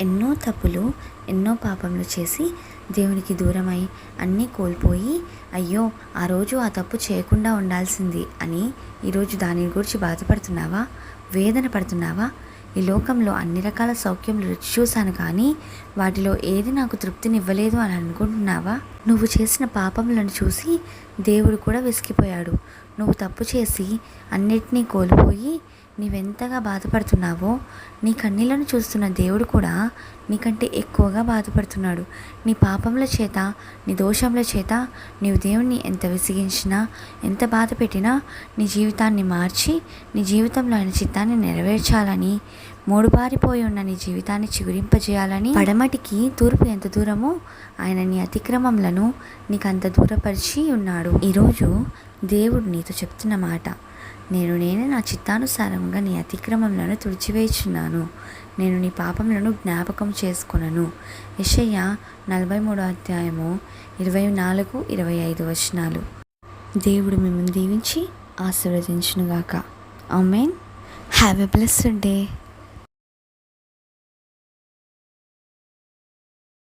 ఎన్నో తప్పులు ఎన్నో పాపములు చేసి దేవునికి దూరమై అన్నీ కోల్పోయి అయ్యో ఆ రోజు ఆ తప్పు చేయకుండా ఉండాల్సింది అని ఈరోజు దాని గురించి బాధపడుతున్నావా? వేదన పడుతున్నావా? ఈ లోకంలో అన్ని రకాల సౌఖ్యములు రుచి చూశాను కానీ వాటిలో ఏది నాకు తృప్తినివ్వలేదు అని అనుకుంటున్నావా? నువ్వు చేసిన పాపములను చూసి దేవుడు కూడా విసిగిపోయాడు. నువ్వు తప్పు చేసి అన్నిటినీ కోల్పోయి నీవెంతగా బాధపడుతున్నావో నీ కన్నీళ్ళను చూస్తున్న దేవుడు కూడా నీకంటే ఎక్కువగా బాధపడుతున్నాడు. నీ పాపముల చేత నీ దోషముల చేత నీవు దేవుణ్ణి ఎంత విసిగించినా ఎంత బాధ పెట్టినా నీ జీవితాన్ని మార్చి నీ జీవితంలో ఆయన చిత్తాన్ని నెరవేర్చాలని మూడుబారిపోయి ఉన్న నీ జీవితాన్ని చిగురింపజేయాలని పడమటికి తూర్పు ఎంత దూరమో ఆయన నీ అతిక్రమములను నీకు అంత దూరపరిచి ఉన్నాడు. ఈరోజు దేవుడు నీతో చెప్తున్న మాట నేను నేనే నా చిత్తానుసారంగా నీ అతిక్రమములను తుడిచివేచున్నాను నేను నీ పాపములను జ్ఞాపకం చేసుకున్నాను యషయ్య నలభై మూడో అధ్యాయము ఇరవై నాలుగు ఇరవై ఐదు వచనాలు. దేవుడు మిమ్మల్ని దీవించి ఆశీర్వదించునుగాక. Amen. Have a blessed day.